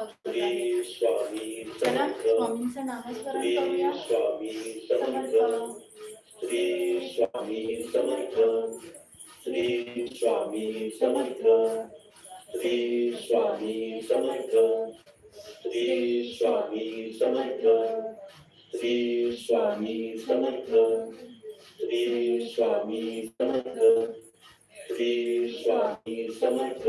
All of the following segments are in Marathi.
स्वागत आहे स्वामी चला समर्थ स्वामींचं नामस्मरण श्री करूया स्वामी समर्थ श्री स्वामी समर्थ श्री स्वामी समर्थ श्री स्वामी समर्थ श्री स्वामी समर्थ श्री स्वामी समर्थ श्री स्वामी समर्थ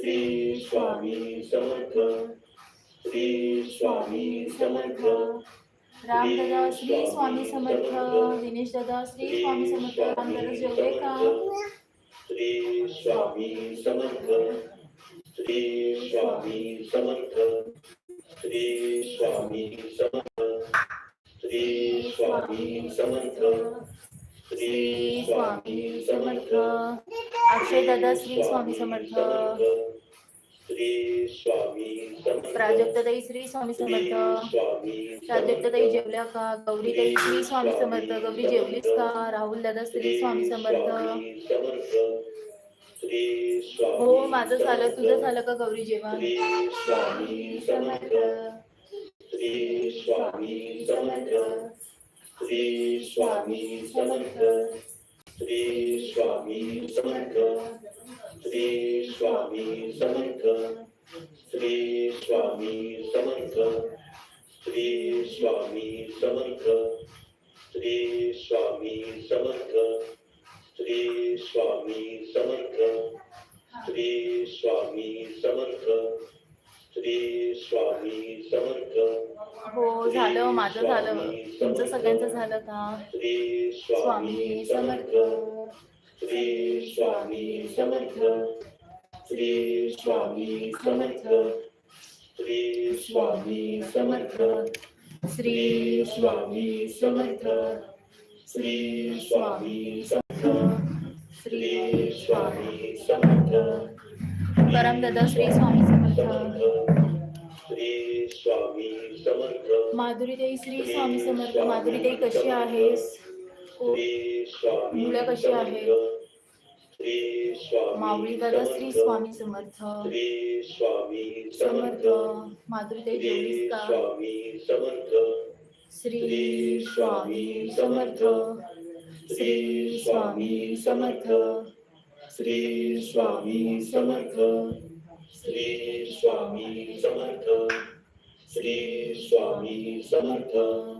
श्री स्वामी समर्थ श्री स्वामी समर्थ राम दादा श्री स्वामी समर्थ दिनेश दादा श्री स्वामी समर्थ राम दादा जेवले का श्री स्वामी समर्थ श्री स्वामी समर्थ श्री स्वामी समर्थ श्री स्वामी समर्थ श्री स्वामी समर्थ अक्षय दादा श्री स्वामी समर्थ प्राजक्ताताई श्री स्वामी समर्थ. प्राजक्ताताई जेवल्या का? गौरीताई श्री स्वामी समर्थ. गौरी जेवलीस का? राहुल दादा श्री स्वामी समर्थ. हो माझं झालं तुझं झालं का गौरी जेवण? श्री स्वामी समर्थ. श्री स्वामी समर्थ. श्री स्वामी समर्थ. श्री स्वामी समर्थ. श्री स्वामी समर्थ. श्री स्वामी समर्थ. श्री स्वामी समर्थ. श्री स्वामी समर्थ. श्री स्वामी समर्थ. हो झालं माझं झालं. तुमचं सगळ्यांचं झालं का? श्री स्वामी समर्थ. श्री स्वामी समर्थ श्री स्वामी समर्थ श्री स्वामी समर्थ श्री स्वामी समर्थ. श्री स्वामी समर्थ. श्री स्वामी समर्थ परम दादा श्री स्वामी समर्थ श्री स्वामी समर्थ माधुरीताई श्री स्वामी समर्थ माधुरीताई कशी आहेस? हो. मुलं कशी आहेत? श्री माऊली दादा श्री स्वामी समर्थ. स्वामी समर्थ. माधुरीताई जेवलीस का? स्वामी समर्थ श्री स्वामी समर्थ. श्री स्वामी समर्थ. श्री स्वामी समर्थ. श्री स्वामी समर्थ. श्री स्वामी समर्थ.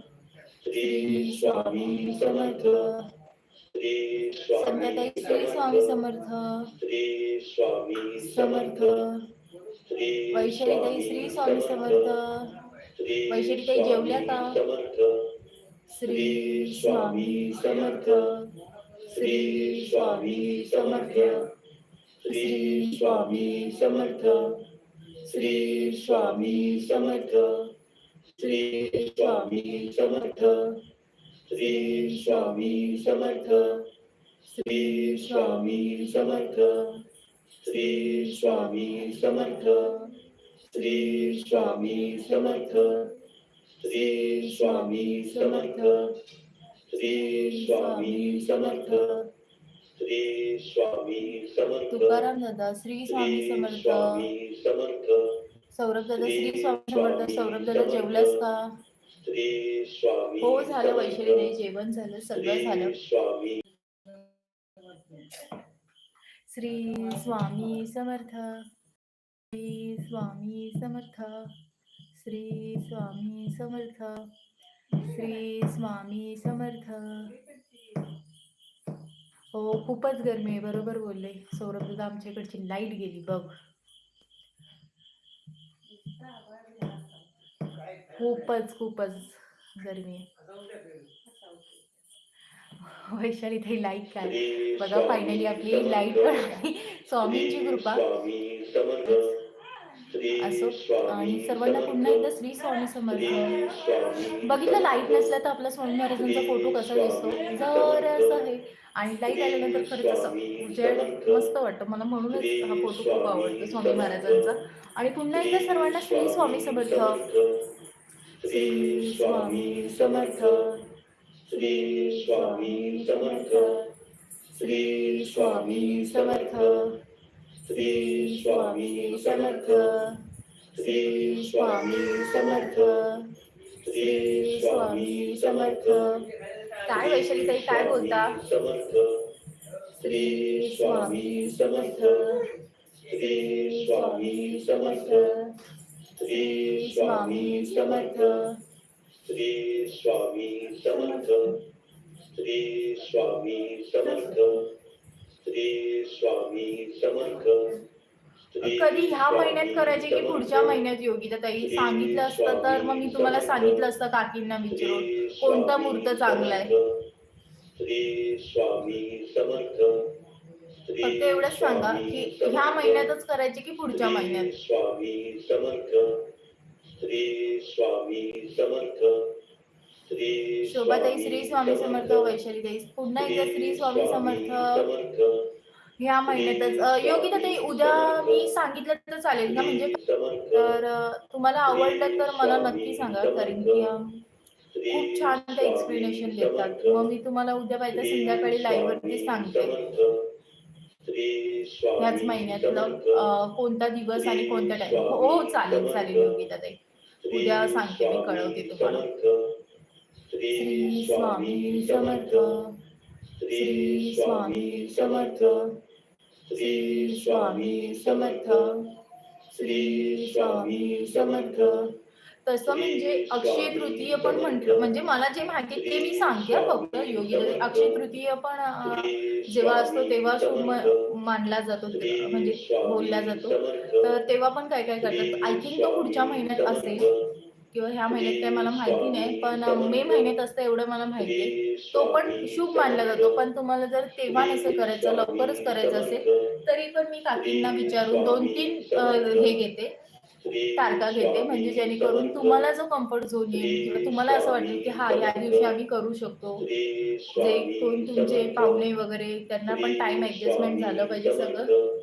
श्री श्री स्वामी समर्थ समर्थ वैशालीताई श्री स्वामी समर्थ वैशालीताई जेवल्या का? श्री स्वामी समर्थ श्री स्वामी समर्थ श्री स्वामी समर्थ श्री स्वामी समर्थ श्री स्वामी समर्थ श्री स्वामी समर्थ श्री स्वामी समर्थ श्री स्वामी समर्थ श्री स्वामी समर्थ श्री स्वामी समर्थ श्री स्वामी समर्थ श्री स्वामी समर्थ तुकाराम दादा श्री स्वामी समर्थ स्वामी समर्थ सौरभ दादा श्री स्वामी समर्थ सौरभ दादा जेवलास का? श्री स्वामी हो झालं वैशालीताई जेवण झालं सगळं झालं. श्री स्वामी समर्थ श्री स्वामी समर्थ श्री स्वामी समर्थ श्री स्वामी समर्थ. हो खूपच गरमी आहे बरोबर बोलले. सौरभ दादा आमच्या इकडची लाइट गेली बघ. खूपच खूपच गरमी आहे. वैशाली ते लाइट काय बघा फायनली आपली लाइट पण आली. स्वामींची कृपा. असो. आणि सर्वांना पुन्हा एकदा श्री स्वामी समर्थ. बघितलं लाइट नसलं तर आपला स्वामी महाराजांचा फोटो कसा दिसतो? जर असं आहे आणि लाइट आल्यानंतर खरंच असं उजेड मस्त वाटतं. मला म्हणूनच हा फोटो खूप आवडतो स्वामी महाराजांचा. आणि पुन्हा एकदा सर्वांना श्री स्वामी समर्थ. श्री स्वामी समर्थ. श्री स्वामी समर्थ. श्री स्वामी समर्थ. श्री स्वामी समर्थ. श्री स्वामी समर्थ. श्री स्वामी समर्थ. काय वैशाली ताई काय बोलता? समर्थ. श्री स्वामी समर्थ. श्री स्वामी समर्थ. श्री स्वामी समर्थ श्री स्वामी समर्थ श्री स्वामी समर्थ श्री स्वामी समर्थ श्री कधी ह्या महिन्यात करायचे की. पुढच्या महिन्यात योगिता ताई सांगितलं असतं तर मग मी तुम्हाला सांगितलं असतं काकींना विचारून कोणता मुहूर्त चांगला आहे. श्री स्वामी समर्थ फक्त एवढंच सांगा की ह्या. महिन्यातच करायचे की पुढच्या महिन्यात? स्वामी समर्थ. श्री स्वामी समर्थ. श्री शोभाताई श्री स्वामी समर्थ वैशाली ताई पुन्हा एकदा श्री स्वामी समर्थ. ह्या महिन्यातच. योगिता ताई उद्या मी सांगितलं तर चालेल का म्हणजे तर तुम्हाला आवडलं तर मला नक्की सांगा कारण की खूप छान ते एक्सप्लेनेशन देतात. मग मी तुम्हाला उद्या पाहिजे संध्याकाळी लाईव्ह वरती सांगते. याच महिन्यातलं कोणता दिवस आणि कोणता टाइम हो, हो चालेल चालेल योगिता ताई उद्या सांगते मी कळवते तुम्हाला. श्री स्वामी समर्थ श्री स्वामी समर्थ श्री स्वामी समर्थ श्री स्वामी समर्थ. तसं म्हणजे अक्षय तृतीय पण म्हटलं. म्हणजे मला जे माहिती ते मी सांगते फक्त योगी अक्षय तृतीय पण जेव्हा असतो तेव्हा शुभ मानला जातो म्हणजे बोलला जातो. तर तेव्हा पण काय काय करतात. आय थिंक तो पुढच्या महिन्यात असेल किंवा ह्या महिन्यात काय मला माहिती नाही पण मे महिन्यात असतं एवढं मला माहिती आहे. तो पण शुभ मानला जातो. पण तुम्हाला जर तेव्हा असं करायचं लवकरच करायचं असेल तरी पण मी काकींना विचारून दोन तीन हे घेते. तारखा घेते. म्हणजे जेणेकरून तुम्हाला जो कम्फर्ट झोन येईल किंवा तुम्हाला असं वाटेल की हा या दिवशी आम्ही करू शकतो. जे कोण तुमचे पाहुणे वगैरे त्यांना पण टाइम ऍडजस्टमेंट झालं पाहिजे सगळं.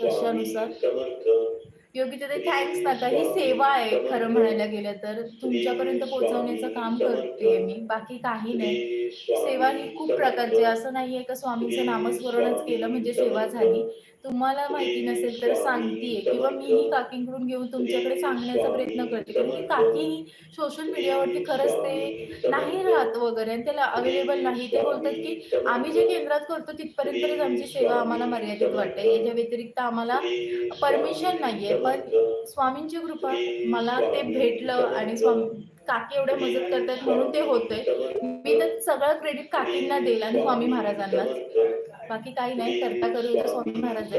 कशानुसार? योग्य तिथे थँक्स नका ही सेवा आहे खरं म्हणायला गेलं तर. तुमच्यापर्यंत पोहोचवण्याचं काम करते मी. बाकी काही नाही. सेवा ही खूप प्रकारची असं नाहीये का स्वामींचं नामस्मरणच केलं म्हणजे सेवा झाली. तुम्हाला माहिती नसेल तर सांगतेय किंवा मीही काकींकडून घेऊन तुमच्याकडे सांगण्याचा प्रयत्न करते. कारण की काकी ही सोशल मीडियावरती खरंच ते नाही राहत वगैरे आणि त्याला अवेलेबल नाही. ते बोलतात की आम्ही जे केंद्रात करतो तिथपर्यंतच आमची सेवा आम्हाला मर्यादित वाटते. याच्या व्यतिरिक्त आम्हाला परमिशन नाहीये. पण स्वामींची कृपा मला ते भेटलं आणि स्वामी काकी एवढ्या मदत करतात म्हणून ते होतंय. मी तर सगळं क्रेडिट काकींना देईल आणि स्वामी महाराजांनाच. बाकी काही नाही करता करू स्वामी महाराज.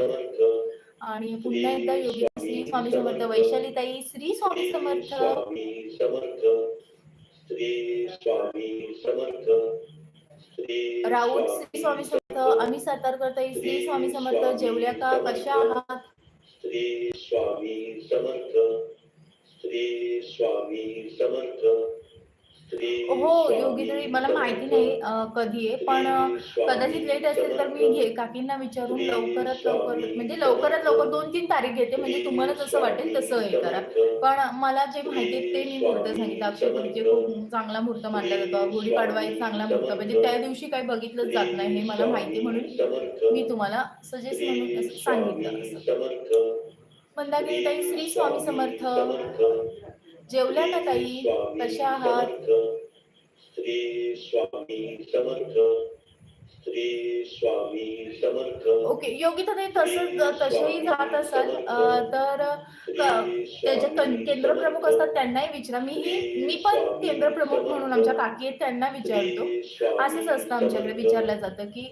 आणि पुन्हा एकदा योगी श्री स्वामी समर्थ वैशाली ताई श्री स्वामी समर्थ. श्री स्वामी समर्थ राऊत श्री स्वामी समर्थ आम्ही सातारकर ताई श्री स्वामी समर्थ जेवल्या का कशा आहात? श्री स्वामी समर्थ श्री स्वामी समर्थ. हो योगी मला माहिती नाही कधी आहे पण कदाचित लेट असेल तर मी घे काकींना विचारून लवकरात लवकर म्हणजे लवकरात लवकर दोन तीन तारीख घेते म्हणजे तुम्हाला जसं वाटेल तसं हे करा. पण मला जे माहिती आहे ते मी मुहूर्त सांगितलं. अक्षय खूप चांगला मुहूर्त मानला जातो. गुढीपाडवा एक चांगला मुहूर्त. म्हणजे त्या दिवशी काही बघितलंच जात नाही हे मला माहिती म्हणून मी तुम्हाला सजेस्ट म्हणून सांगितलं असं. ताई श्री स्वामी समर्थ. जेवल्या ना ताई कशा आहात? स्वामी श्री स्वामी समर्थ. ओके योगिता ताई तसंच तसेही जात असाल तर क- त्याचे कं- केंद्र प्रमुख असतात त्यांनाही विचारा. मी मी पण केंद्र प्रमुख म्हणून आमच्या काकी आहेत त्यांना विचारतो. असंच असतं आमच्याकडे विचारलं जातं की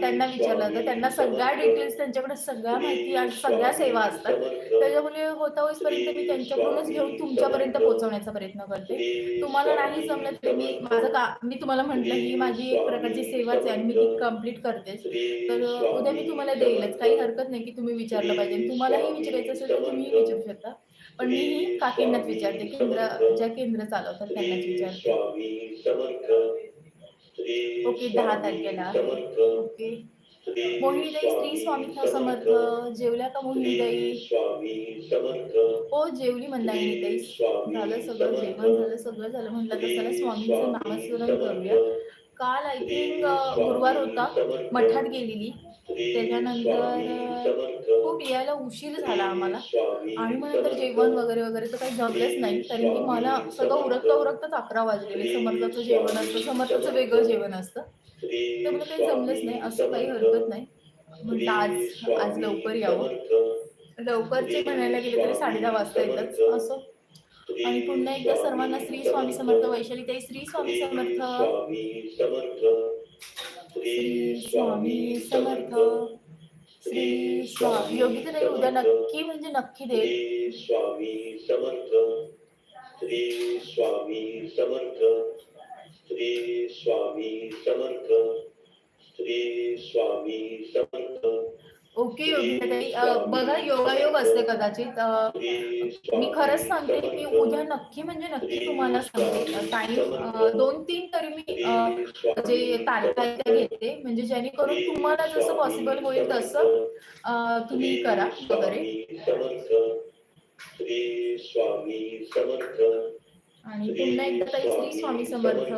त्यांना विचारलं जातं. त्यांना सगळ्या डिटेल्स त्यांच्याकडे सगळ्या माहिती आणि सगळ्या सेवा असतात. त्याच्यामुळे होता होईपर्यंत मी त्यांच्याकडूनच घेऊन तुमच्यापर्यंत पोहोचवण्याचा प्रयत्न करते. तुम्हाला नाही जमलं तरी मी माझं का मी तुम्हाला म्हटलं ही माझी एक प्रकारची सेवाच आहे आणि मी मी कंप्लीट करतेच तर उद्या मी तुम्हाला देईलच. काही हरकत नाही की तुम्ही विचारलं पाहिजे. तुम्हालाही विचारायचं असेल तर तुम्ही विचारू शकता. पण मी ही काकींनाच विचारते? केंद्र ज्या केंद्र चालवतात त्यांनाच विचारते. ओके, दहा तारखेला. ओके. मोहिनीदाई स्त्री श्री स्वामी समर्थ. जेवल्या का मोहिनीदाई स्वामी हो जेवली मंदागिनीताई झालं सगळं जेवण झालं सगळं झालं म्हणलं तर स्वामीचं स्वामींचं नामस्मरण करूया. काल आय थिंक गुरुवार होता मठात गेलेली. त्याच्यानंतर खूप यायला उशीर झाला आम्हाला. आणि मग नंतर जेवण वगैरे वगैरे तर काही जमलंच नाही. कारण की मला सगळं उरकता उरकताच अकरा वाजलेले समर्थाचं जेवण असतं समर्थाचं वेगळं जेवण असतं. तर मला काही जमलंच नाही. असं काही हरकत नाही. म्हटलं आज आज लवकर यावं. लवकरचे म्हणायला गेले तरी साडे दहा वाजता येतात. असं. आणि पुन्हा एकदा सर्वांना श्री स्वामी समर्थ वैशालीताई श्री स्वामी समर्थ. स्वामी समर्थ श्री स्वामी समर्थ. श्री स्वामी योगिता ताई उद्या नक्की म्हणजे नक्की दे स्वामी समर्थ श्री स्वामी समर्थ. श्री स्वामी समर्थ. श्री स्वामी समर्थ. ओके योगिता ताई. अं, बघा योगायोग असते कदाचित. मी खरंच सांगते मी उद्या नक्की म्हणजे नक्की तुम्हाला सांगते. टाइम दोन तीन तरी मी जे तारखा त्या घेते. म्हणजे जेणेकरून तुम्हाला जसं पॉसिबल होईल तसं तुम्ही करा वगैरे. आणि पुन्हा एकदा ताई श्री स्वामी समर्थ.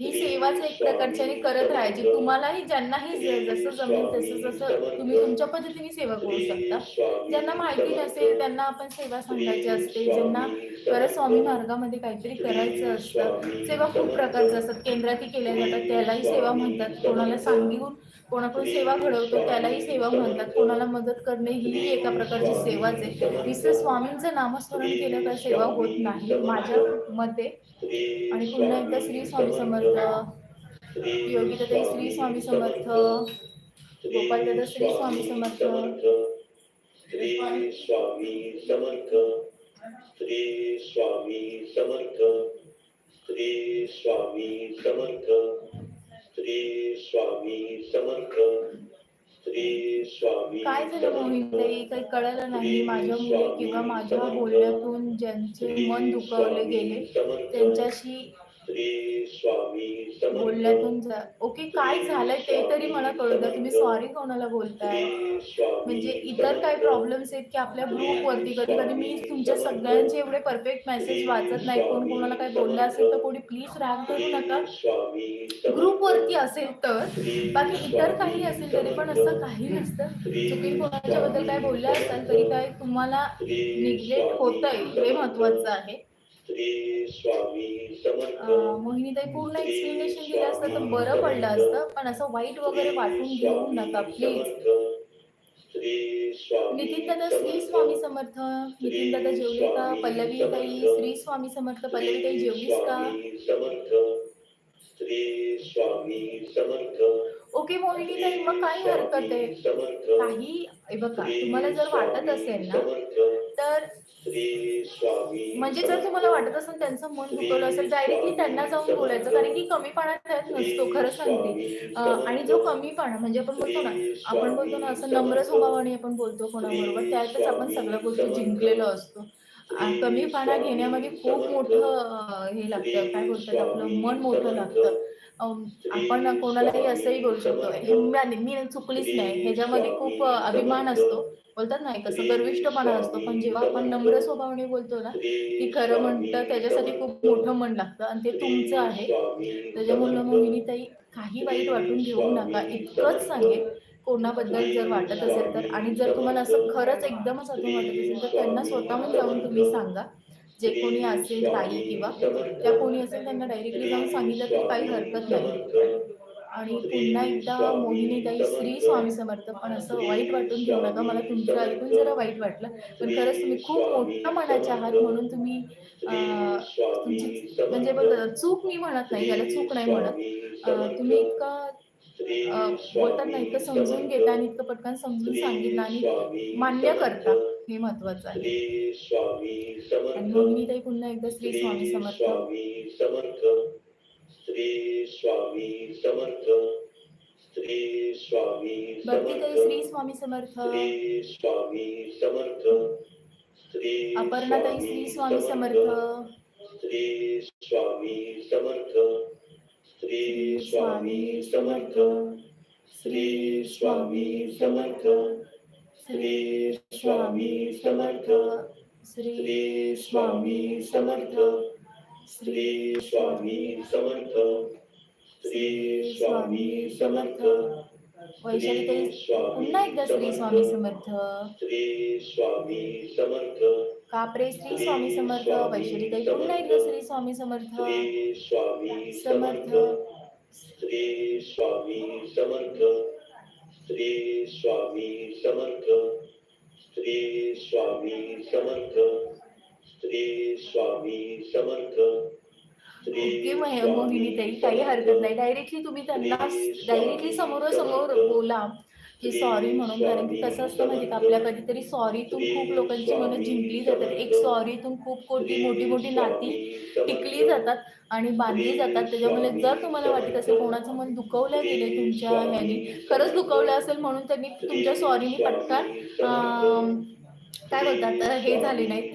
ही सेवाच एक प्रकारच्या आणि करत राहायची. तुम्हालाही ज्यांनाही जसं जमेल तसं जसं तुम्ही तुमच्या पद्धतीने सेवा करू शकता. ज्यांना माहिती नसेल त्यांना आपण सेवा सांगायची असते. ज्यांना खरं स्वामी मार्गामध्ये काहीतरी करायचं असतं. सेवा खूप प्रकारच्या असतात. केंद्रातही केल्या जातात. त्यालाही सेवा म्हणतात. कोणाला सांगून कोणाकडून सेवा घडवतो त्यालाही सेवा म्हणतात. कोणाला मदत करणे ही एका प्रकारची सेवाच आहे. नुसतं स्वामींचं नामस्मरण केलं तर सेवा होत नाही माझ्या मते. आणि पुन्हा एकदा श्री स्वामी समर्थ योगिता श्री स्वामी समर्थ गोपाल दादा श्री स्वामी समर्थ श्री स्वामी समर्थ. श्री स्वामी समर्थ श्री स्वामी समर्थ. श्री स्वामी समर्थ. श्री स्वामी काय झालं मोहिताई काही कळलं नाही. माझ्या मुले किंवा माझ्या बोलण्यातून ज्यांचे मन दुखावले गेले त्यांच्याशी श्री स्वामी बोलण्यातून ओके काय झालंय ते तरी मला कळू द्या. तुम्ही सॉरी कोणाला बोलताय? म्हणजे इतर काय प्रॉब्लेम्स आहेत की आपल्या ग्रुप वरती? कधी कधी मी तुमच्या सगळ्यांचे एवढे परफेक्ट मेसेज वाचत नाही. कोण कोणाला काय बोललं असेल तर कोणी प्लीज राग करू नका. ग्रुप वरती असेल तर बाकी इतर काही असेल तरी पण असं काही नसतं. चुकी कोणाच्या बद्दल काय बोललं असाल तरी काय तुम्हाला निग्लेक्ट होतंय हे महत्वाचं आहे. श्री स्वामी समर्थ. अं, मोहिनीताई पूर्ण एक्सप्लेनेशन दिलं असतं तर बरं पडलं असतं पण असं वाईट वगैरे वाटून घेऊ नका प्लीज नितीन दादा श्री स्वामी समर्थ. नितीन दादा जेवले का? पल्लवी ताई श्री स्वामी समर्थ. पल्लवी ताई जेवलीस का? ओके मोहिनी ताई मग काही हरकत आहे. काही बघा तुम्हाला जर वाटत असेल ना तर म्हणजे जर तुम्हाला वाटत असेल त्यांचं मन दुखवलं असेल डायरेक्टली त्यांना जाऊन बोलायचं कारण की कमीपणा त्यात नसतो खरं सांगते. आणि जो कमीपणा म्हणजे आपण बोलतो ना आपण बोलतो ना असं नम्र स्वभावाने आपण बोलतो कोणाबरोबर त्यातच आपण सगळ्या गोष्टी जिंकलेलो असतो. आ, कमीपणा घेण्यामध्ये खूप मोठं हे लागतं. काय बोलतात आपलं? मन मोठं लागतं. आपण कोणालाही असंही बोलू शकतो. मी मी चुकलीच नाही. ह्याच्यामध्ये खूप अभिमान असतो. बोलतात ना कसं असं गर्विष्ठपणा असतो. पण जेव्हा आपण नम्र स्वभावाने बोलतो ना की खरं म्हणतं त्याच्यासाठी खूप मोठं मन लागतं. आणि ते तुमचं आहे. त्याच्यामुळे मी ताई काही वाईट वाटून घेऊ नका. इतकंच सांगेल कोणाबद्दल जर वाटत असेल तर. आणि जर तुम्हाला असं खरंच एकदमच असं वाटत असेल तर त्यांना स्वतःहून जाऊन तुम्ही सांगा. जे कोणी असेल ताई किंवा त्या कोणी असेल त्यांना डायरेक्टली जाऊन सांगितलं तरी काही हरकत नाही. आणि पुन्हा एकदा मोहिनी काही श्री स्वामी समर्थ पण असं वाईट वाटून घेऊ नका मला तुमचं ऐकून जरा वाईट वाटलं. पण खरंच तुम्ही खूप मोठ्या मनाचे आहात म्हणून तुम्ही तुमची म्हणजे बघ चूक मी म्हणत नाही याला चूक नाही म्हणत. तुम्ही इतका बोलताना इतकं समजून घेता आणि इतकं पटकन समजून सांगितलं आणि मान्य करता. हे महत्वाचं आहे आणि समर्थ मोहिनीताई पुन्हा एकदा श्री स्वामी समर्थ स्वामी समर्थ श्री स्वामी समर्थ श्री स्वामी श्री स्वामी समर्थ श्री स्वामी समर्थ श्री अपर्णाताई श्री स्वामी समर्थ श्री स्वामी समर्थ श्री स्वामी समर्थ श्री स्वामी समर्थ श्री स्वामी समर्थ श्री स्वामी समर्थ श्री स्वामी समर्थ श्री स्वामी समर्थ वैशालीताई पुन्हा एकदा श्री स्वामी समर्थ श्री स्वामी समर्थ कापरे श्री स्वामी समर्थ वैशालीताई पुन्हा एकदा श्री स्वामी समर्थ श्री स्वामी समर्थ श्री स्वामी समर्थ श्री स्वामी समर्थ श्री स्वामी समर्थ श्री स्वामी समर्थ ओके काही हरकत नाही. डायरेक्टली तुम्ही त्यांना डायरेक्टली समोरासमोर बोला. की सॉरी म्हणून. कारण की कसं असतं माहिती का आपल्या कधीतरी सॉरीतून खूप लोकांची मनं जिंकली जातात. एक सॉरीतून खूप कोटी मोठी मोठी नाती टिकली जातात आणि बांधली जातात. त्याच्यामुळे जर तुम्हाला वाटत असेल कोणाचं मन दुखवलं गेले तुमच्या ह्याने खरंच दुखवलं असेल म्हणून त्यांनी तुमच्या सॉरीनी पटकन काय बोलतात? हे झाले नाहीत.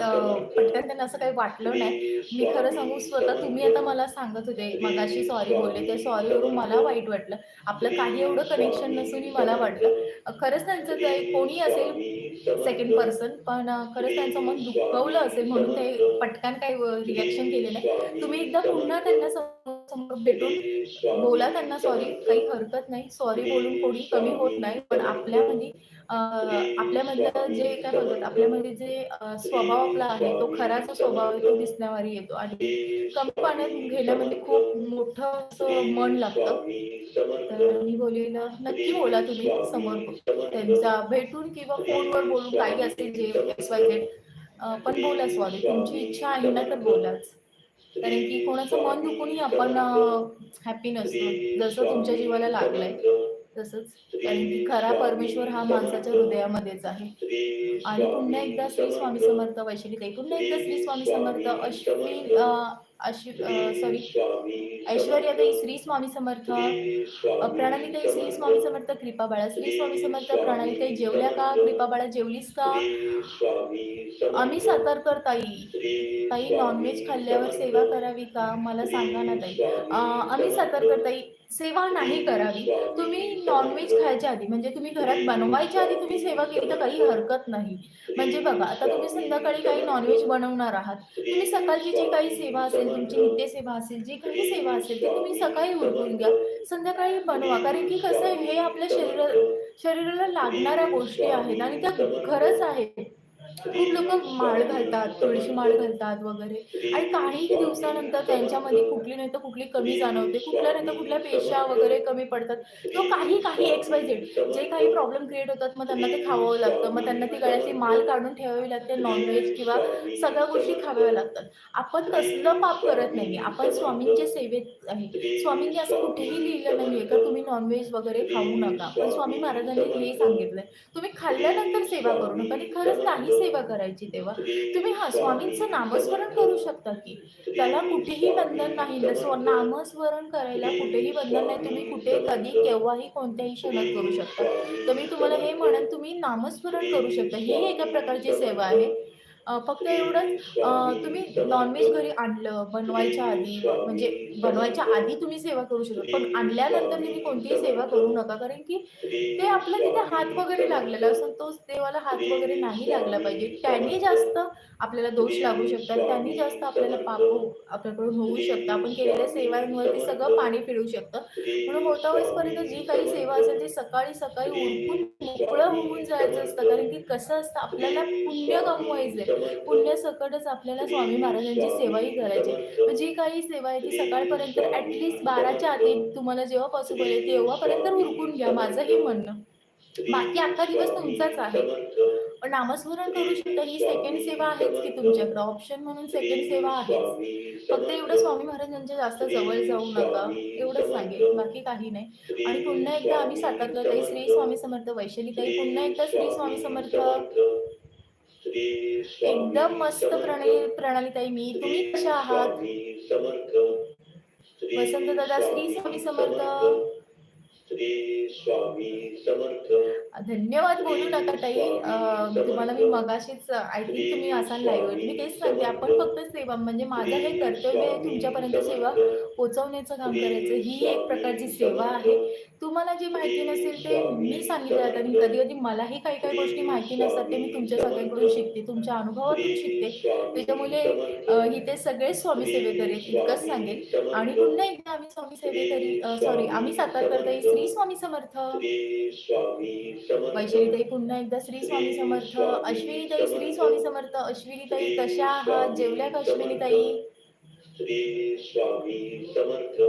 पटकन त्यांना असं काही वाटलं नाही. मी खरं सांगू स्वतः तुम्ही आता मला सांगत होते. मगाशी सॉरी बोलले त्या सॉरीवरून मला वाईट वाटलं. आपलं काही एवढं कनेक्शन नसूनही मला वाटलं. खरंच त्यांचं ते कोणी असेल सेकंड पर्सन पण खरंच त्यांचं मन दुखवलं असेल म्हणून ते पटकन काही रिॲक्शन केले नाही. तुम्ही एकदा पुन्हा त्यांना समोर भेटून बोला त्यांना सॉरी काही हरकत नाही. सॉरी बोलून कोणी कमी होत नाही. पण आपल्यामध्ये अं, आपल्यामधलं जे काय बोलतात आपल्यामध्ये जे स्वभाव आपला आहे तो खराचा स्वभाव आहे तो दिसण्यावर येतो. आणि कमी पाण्यात घेण्यामध्ये खूप मोठं असं मन लागतं. तर मी बोलेल नक्की बोला तुम्ही समोर. त्यांचा भेटून किंवा फोनवर बोलून काही असेल जे एक्स वाय झेड पण बोला सॉरी तुमची इच्छा आहे ना तर बोलाच. कारण की कोणाचं मन दुखूनही आपण हॅपी नसतो. जसं तुमच्या जीवाला लागलंय तसंच. कारण की खरा परमेश्वर हा माणसाच्या हृदयामध्येच आहे. आणि पुन्हा एकदा श्री स्वामी समर्थ वैशाली पुन्हा एकदा श्री स्वामी समर्थ अश्विन सॉरी ऐश्वर्या ताई श्री स्वामी समर्थ प्रणालीताई श्री स्वामी समर्थ कृपा बाळा श्री स्वामी समर्थ प्रणालीताई जेवल्या का? कृपा बाळा जेवलीस का? आम्ही सातारकर ताई ताई नॉनव्हेज खाल्ल्यावर सेवा करावी का? मला सांगा ना ताई. आम्ही सातारकर ताई सेवा नाही करावी. तुम्ही नॉनव्हेज खायच्या आधी म्हणजे तुम्ही घरात बनवायच्या आधी तुम्ही सेवा केली तर काही हरकत नाही. म्हणजे बघा आता तुम्ही संध्याकाळी काही नॉनव्हेज बनवणार आहात. तुम्ही सकाळची जी काही सेवा असेल तुमची नित्य सेवा असेल जी काही सेवा असेल ती तुम्ही सकाळी उरकून घ्या. संध्याकाळी बनवा. कारण की कसं आहे हे आपल्या शरीरा शरीराला लागणाऱ्या गोष्टी आहेत आणि त्या खरंच आहेत. खूप लोक माळ घालतात तुळशी माळ घालतात वगैरे. आणि काही दिवसानंतर त्यांच्यामध्ये कुठली नाही तर कुठली कमी जाणवते कुठल्या नाही तर कुठल्या पेशा वगैरे कमी पडतात. किंवा काही काही एक्स वाय झेड जे काही प्रॉब्लेम क्रिएट होतात मग त्यांना ते खावावं लागतं. मग त्यांना ती गळ्यातली माल काढून ठेवावी लागते नॉनव्हेज किंवा सगळ्या गोष्टी खाव्या लागतात. आपण तसलं पाप करत नाही. आपण स्वामींच्या सेवेत आहे. स्वामींनी असं कुठेही लिहिलं नाहीये का? तुम्ही नॉनव्हेज वगैरे खाऊ नका. पण स्वामी महाराजांनी हे सांगितलंय. तुम्ही खाल्ल्यानंतर सेवा करू नका. आणि खरंच नाही सेवा करायची तेव्हा. तुम्ही हा स्वामींचं नामस्मरण करू शकता की. त्याला कुठेही बंधन नाही. नामस्मरण करायला कुठेही बंधन नाही. तुम्ही कुठे कधी केव्हाही कोणत्याही क्षणात करू शकता. तर मी तुम्हाला हे म्हणत तुम्ही नामस्मरण करू शकता. ही एका प्रकारची सेवा आहे. फक्त एवढंच तुम्ही नॉनव्हेज घरी आणलं बनवायच्या आधी म्हणजे बनवायच्या आधी तुम्ही सेवा करू शकता पण आणल्यानंतर तुम्ही कोणतीही सेवा करू नका कारण की ते आपला तिथे हात वगैरे लागलेला असं तोच देवाला हात वगैरे नाही लागला पाहिजे. त्यांनी जास्त आपल्याला दोष लागू शकतात त्यांनी जास्त आपल्याला पाप हो, आपल्याकडून होऊ शकतं आपण केलेल्या सेवांवरती सगळं पाणी फिरू शकतं. म्हणून होता वेळेसपर्यंत जी काही सेवा असेल ती सकाळी सकाळी उरकून मोकळं होऊन जायचं असतं कारण की कसं असतं आपल्याला पुण्य कमवायचंय पुण्य सकटच आपल्याला स्वामी महाराजांची सेवाही करायची. जी काही सेवा आहे ती सकाळपर्यंत ॲटलिस्ट बाराच्या आधी तुम्हाला जेव्हा पॉसिबल आहे तेव्हापर्यंत उरकून घ्या. माझं हे म्हणणं. बाकी अख्खा दिवस तुमचाच आहे. पण नामस्मरण करू शकता. ही सेकंड सेवा आहेच की तुमच्याकडे. ऑप्शन म्हणून सेकंड सेवा आहेच. फक्त एवढं स्वामी महाराजांच्या जास्त जवळ जाऊ नका. एवढंच सांगेल बाकी काही नाही. आणि पुन्हा एकदा आम्ही सातारला ताई श्री स्वामी समर्थ वैशाली ताई पुन्हा एकदा श्री स्वामी समर्थ एकदम मस्त प्रणाली प्रणाली ताई मी. तुम्ही कशा आहात? वसंत दादा श्री स्वामी समर्थ. धन्यवाद बोलू नका ताई. तुम्हाला मी मगाशीच आय थिंक तुम्ही असाल लाईव्ह मी तेच सांगते आपण फक्त सेवा म्हणजे माझं हे कर्तव्य आहे तुमच्यापर्यंत सेवा पोहोचवण्याचं काम करायचं. ही एक प्रकारची सेवा आहे. तुम्हाला जी माहिती नसेल ते मी सांगितलं जातं आणि कधी कधी मलाही काही काही गोष्टी माहिती नसतात. ते मी तुमच्या सगळ्यांकडून शिकते. तुमच्या अनुभवातून शिकते. त्याच्यामुळे इथे सगळे स्वामी सेवेकरी इतकंच सांगेल आणि पुन्हा एकदा आम्ही स्वामी सेवेकरी सॉरी आम्ही सातारकरताई श्री स्वामी समर्थ. श्री स्वामी समर्थ वैशालीताई पुन्हा एकदा श्री स्वामी समर्थ. अश्विनीताई श्री स्वामी समर्थ. अश्विनीताई कशा आहात? जेवल्या का अश्विनीताई? श्री स्वामी समर्थ.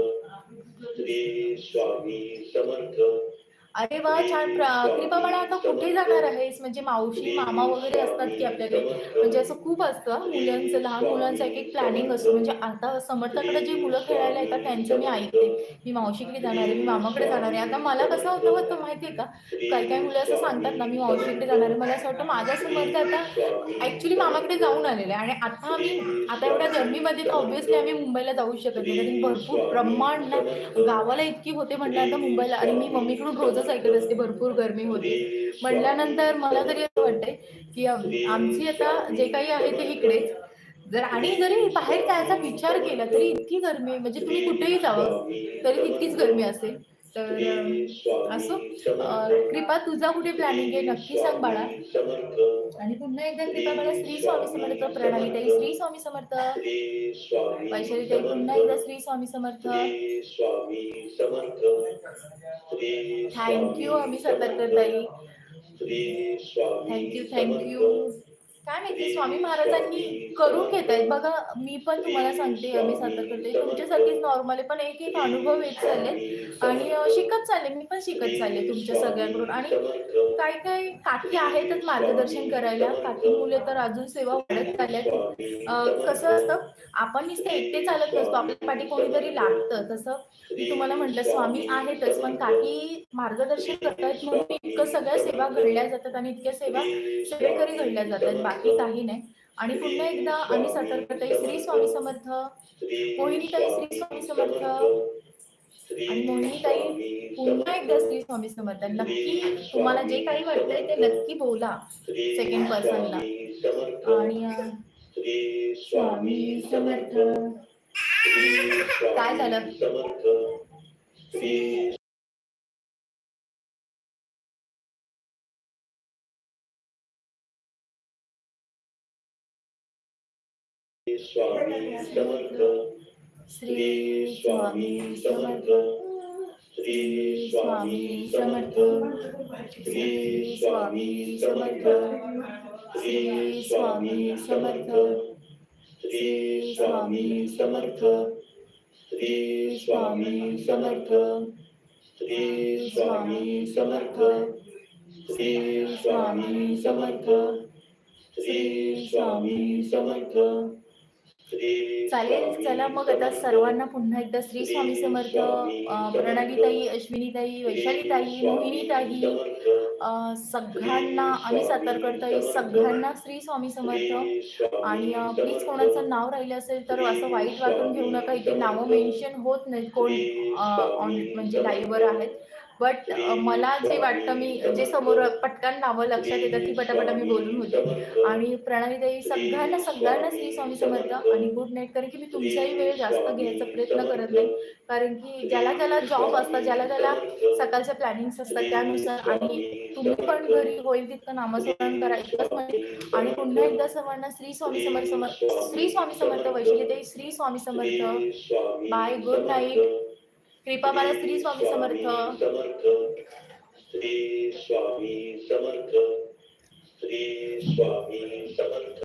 श्री स्वामी समर्थ. अरे वा छान. कृपा मला आता कुठे जाणार आहेस? म्हणजे मावशी मामा वगैरे असतात की आपल्याकडे? म्हणजे असं खूप असतं मुलांचं लहान मुलांचं एक एक प्लॅनिंग असतो. म्हणजे आता समर्थाकडे जे मुलं खेळायला येतात त्यांचं मी ऐकते. मी मावशीकडे जाणार आहे मी मामाकडे जाणार आहे. आता मला कसं होतं होतं माहितीये का? काही काही मुलं असं सांगतात ना मी मावशीकडे जाणार आहे. मला असं वाटतं माझ्या समर्थ आता ऍक्च्युली मामाकडे जाऊन आलेलं आहे. आणि आता आम्ही आता एवढ्या गर्मीमध्ये तर ऑब्व्हियसली आम्ही मुंबईला जाऊ शकत नाही. कारण भरपूर ब्रह्मांड गावाला इतकी होते म्हटलं आता मुंबईला. आणि मी मम्मीकडून रोजच ऐकत असते भरपूर गरमी होती. म्हटल्यानंतर मला तरी असं वाटतंय की आमची आता जे काही आहे ते इकडेच जर आणि जरी बाहेर जायचा विचार केला तरी इतकी गरमी म्हणजे तुम्ही कुठेही जावं तरी तितकीच गरमी असेल. तर असो. कृपा तुझा कुठे प्लॅनिंग आहे? नक्की सांग बाळा. आणि पुन्हा एकदा कृपा मला श्री स्वामी समर्थ प्रणाली ताई. श्री स्वामी समर्थ. वैशाली ताई पुन्हा एकदा श्री स्वामी समर्थ. थँक्यू आम्ही सतर्क ताई. थँक्यू थँक्यू काय माहिती स्वामी महाराजांनी करून घेत आहेत बघा मी पण तुम्हाला सांगते आम्ही सादर करते तुमच्यासारखीच नॉर्मल आहे पण एक एक अनुभव येत चालले आणि शिकत चालले मी पण शिकत चालले तुमच्या सगळ्यांकडून. आणि काय काय काकी आहेतच मार्गदर्शन करायला? काकी मुले तर अजून सेवा वाढत चालल्यात. कसं असतं आपण नुसतं एकटे चालत नसतो. आपल्या पाठी कोणीतरी लागतं. तसं मी तुम्हाला म्हटलं स्वामी आहेतच पण काकी मार्गदर्शन करतायत म्हणून इतकं सगळ्या सेवा घडल्या जातात आणि इतक्या सेवा सेवेकरी घडल्या जातात बाकी काही नाही. आणि पुन्हा एकदा आम्ही सतर्कताई श्री स्वामी समर्थ मोहिनीताई श्री स्वामी समर्थ आणि मोहिनीताई पुन्हा एकदा श्री स्वामी समर्थ. नक्की तुम्हाला जे काही वाटतंय ते नक्की बोला सेकंड पर्सनला आणि स्वामी समर्थ. काय झालं? समर्थ स्वामी समर्थ श्री स्वामी समर्थ श्री स्वामी समर्थ श्री स्वामी समर्थ श्री स्वामी समर्थ. श्री स्वामी समर्थ। श्री स्वामी समर्थ। श्री स्वामी समर्थ। श्री स्वामी समर्थ। श्री स्वामी समर्थ। चालेल चला मग आता सर्वांना पुन्हा एकदा श्री स्वामी समर्थ प्रणालीताई अश्विनीताई वैशालीताई मोहिनीताई सगळ्यांना आम्ही सतर्कताई सगळ्यांना श्री स्वामी समर्थ. आणि प्लीज कोणाचं नाव राहिलं असेल तर असं वाईट वाटून घेऊ नका. इथे नावं मेन्शन होत नाही कोण ऑन म्हणजे लाईव्हवर आहेत. बट मला जे वाटतं मी जे समोर पटकन नावं लक्षात येतात ती पटापटा मी बोलून होते. आणि प्रणालीताई सगळ्यांना सगळ्यांना श्री स्वामी समर्थ आणि गुड नाईट कारण की मी तुमचाही वेळ जास्त घ्यायचा प्रयत्न करत नाही. कारण की ज्याला ज्याला जॉब असतात ज्याला ज्याला सकाळच्या प्लॅनिंग्स असतात त्यानुसार आणि तुम्ही पण घरी होईल तितकं नामस्मरण करा इतकंच म्हणजे. आणि पुन्हा एकदा सर्वांना Shri Swami Samarth Samarth Shri Swami Samarth वैशालीताई Shri Swami Samarth. Bye good night कृपा मला श्री स्वामी समर्थ समर्थ. श्री स्वामी समर्थ. श्री स्वामी समर्थ.